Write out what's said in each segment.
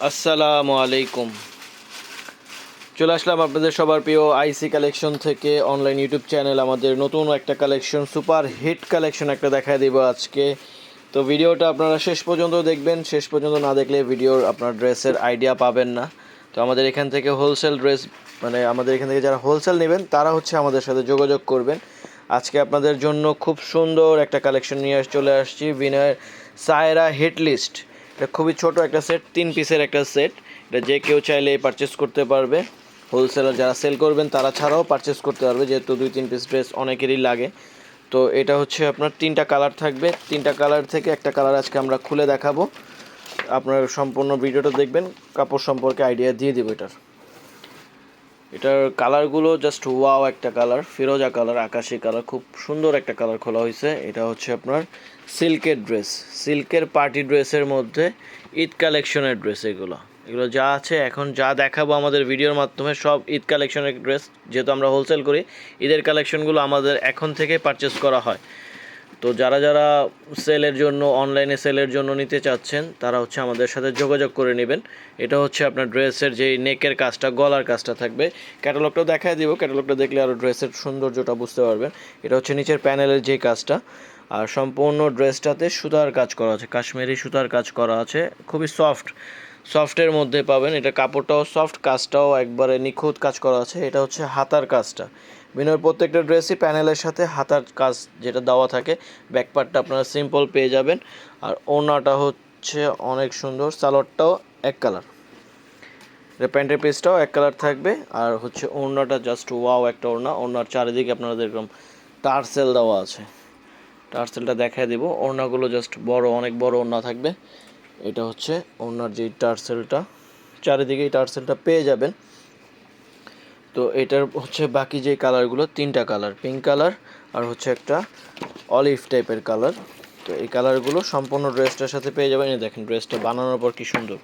আসসালামু আলাইকুম। চলে আসলাম আপনাদের সবার প্রিয় আইসি কালেকশন থেকে অনলাইন ইউটিউব চ্যানেল আমাদের নতুন একটা কালেকশন সুপার হিট কালেকশন একটা দেখায় দেবো আজকে। তো ভিডিওটা আপনারা শেষ পর্যন্ত দেখবেন, শেষ পর্যন্ত না দেখলে ভিডিওর আপনার ড্রেসের আইডিয়া পাবেন না। তো আমাদের এখান থেকে হোলসেল ড্রেস মানে আমাদের এখান থেকে যারা হোলসেল নেবেন, তারা হচ্ছে আমাদের সাথে যোগাযোগ করবেন। আজকে আপনাদের জন্য খুব সুন্দর একটা কালেকশন নিয়ে চলে আসছি, বিনয়ের সায়রা হিট লিস্ট এটা খুবই ছোট একটা সেট তিন পিসের একটা সেট এটা যে কেউ চাইলে পারচেস করতে পারবে। হোলসেলার যারা সেল করবেন, তারা ছাড়াও পারচেস করতে পারবে, যেহেতু দুই, তিন পিস ড্রেস অনেকেরই লাগে। তো এটা হচ্ছে আপনার তিনটা কালার থাকবে। তিনটা কালার থেকে একটা কালার আজকে আমরা খুলে দেখাবো। আপনার সম্পূর্ণ ভিডিওটা দেখবেন, কাপড় সম্পর্কে আইডিয়া দিয়ে দেবো এটার। এটার কালারগুলো জাস্ট ওয়াও একটা কালার ফিরোজা কালার আকাশি কালার খুব সুন্দর একটা কালার খোলা হয়েছে এটা হচ্ছে আপনার সিল্কের ড্রেস সিল্কের পার্টি ড্রেসের মধ্যে ঈদ কালেকশনের ড্রেস এগুলো। এগুলো যা আছে, এখন যা দেখাবো আমাদের ভিডিওর মাধ্যমে সব ঈদ কালেকশনের ড্রেস যেহেতু আমরা হোলসেল করি, ঈদের কালেকশনগুলো আমাদের এখন থেকে পারচেস করা হয়। তো যারা যারা সেলের জন্য, অনলাইনে সেলের জন্য নিতে চাচ্ছেন, তারা হচ্ছে আমাদের সাথে যোগাযোগ করে নেবেন। এটা হচ্ছে আপনার ড্রেসের যেই নেকের কাজটা, গলার কাজটা থাকবে। ক্যাটালগটাও দেখায় দিব, ক্যাটালগটা দেখলে আরও ড্রেসের সৌন্দর্যটা বুঝতে পারবেন। এটা হচ্ছে নিচের প্যানেলের যে কাজটা। আর সম্পূর্ণ ড্রেসটাতে সুতার কাজ করা আছে, কাশ্মীরি সুতার কাজ করা আছে। খুবই সফট, সফটের মধ্যে পাবেন। এটা কাপড়টাও সফট, কাজটাও একবারে নিখুঁত কাজ করা আছে। এটা হচ্ছে হাতার কাজটা। বিনয়ের প্রত্যেকটা ড্রেসই প্যানেলের সাথে হাতার কাজ যেটা দেওয়া থাকে। ব্যাকপার্টটা আপনারা সিম্পল পেয়ে যাবেন। আর ওড়নাটা হচ্ছে অনেক সুন্দর। সালোয়ারটাও এক কালার প্যান্টের পিসটাও এক কালার থাকবে। আর হচ্ছে ওড়নাটা জাস্ট ওয়াও একটা ওড়না। ওড়নার চারিদিকে আপনারা এরকম টার্সেল দেওয়া আছে। টার্সেলটা দেখায় দিব। ওড়নাগুলো জাস্ট বড়, অনেক বড় ওড়না থাকবে। এটা হচ্ছে ওড়নার যেই টার্সেলটা, চারিদিকেই টার্সেলটা পেয়ে যাবেন। তো এটার হচ্ছে বাকি যে কালারগুলো, তিনটা কালার পিঙ্ক কালার আর হচ্ছে একটা অলিভ টাইপের কালার। তো এই কালারগুলো সম্পূর্ণ ড্রেসটার সাথে পেয়ে যাবেন। দেখেন, ড্রেসটা বানানোর পর কি সুন্দর।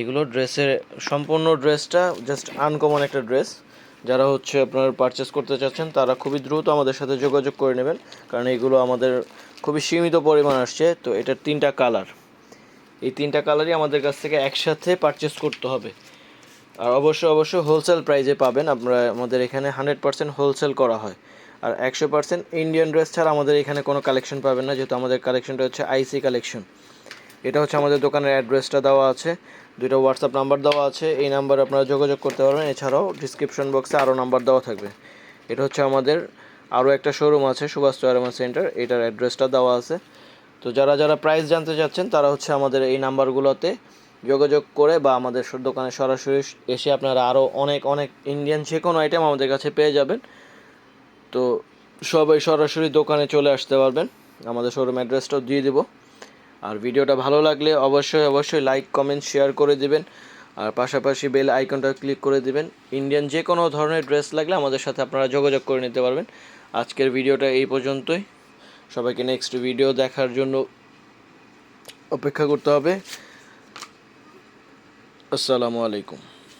এগুলো ড্রেসের সম্পূর্ণ ড্রেসটা জাস্ট আনকমন একটা ড্রেস। যারা হচ্ছে আপনার পারচেস করতে চাচ্ছেন, তারা খুবই দ্রুত আমাদের সাথে যোগাযোগ করে নেবেন। কারণ এগুলো আমাদের খুবই সীমিত পরিমাণ আসছে। তো এটার তিনটা কালার। এই তিনটা কালারই আমাদের কাছ থেকে একসাথে পারচেস করতে হবে। আর অবশ্যই অবশ্যই হোলসেল প্রাইজে পাবেন। আপনারা আমাদের এখানে হান্ড্রেড পার্সেন্ট হোলসেল করা হয়। আর একশো পার্সেন্ট ইন্ডিয়ান ড্রেস ছাড়া আমাদের এখানে কোনো কালেকশন পাবেন না, যেহেতু আমাদের কালেকশনটা হচ্ছে আইসি কালেকশন এটা হচ্ছে আমাদের দোকানের অ্যাড্রেসটা দেওয়া আছে। দুটো হোয়াটসঅ্যাপ নাম্বার দেওয়া আছে। এই নাম্বারে আপনারা যোগাযোগ করতে পারবেন। এছাড়াও ডিসক্রিপশন বক্সে আরও নাম্বার দেওয়া থাকবে। এটা হচ্ছে আমাদের আরও একটা শোরুম আছে সুভাষ চয়ারমা সেন্টার এটার অ্যাড্রেসটা দেওয়া আছে। তো যারা যারা প্রাইস জানতে চাচ্ছেন, তারা হচ্ছে আমাদের এই নাম্বারগুলোতে যোগাযোগ করে বা আমাদের দোকানে সরাসরি এসে আপনারা আরও অনেক অনেক ইন্ডিয়ান যে কোনো আইটেম আমাদের কাছে পেয়ে যাবেন। তো সবাই সরাসরি দোকানে চলে আসতে পারবেন। আমাদের শোরুম অ্যাড্রেসটাও দিয়ে দেবো। আর ভিডিওটা ভালো লাগলে অবশ্যই অবশ্যই লাইক কমেন্ট শেয়ার করে দিবেন। আর পাশাপাশি বেল আইকনটা ক্লিক করে দিবেন। ইন্ডিয়ান যে কোনো ধরনের ড্রেস লাগলে আমাদের সাথে আপনারা যোগাযোগ করে নিতে পারবেন। আজকের ভিডিওটা এই পর্যন্তই। সবাইকে নেক্সট ভিডিও দেখার জন্য অপেক্ষা করতে হবে। আসসালামু আলাইকুম।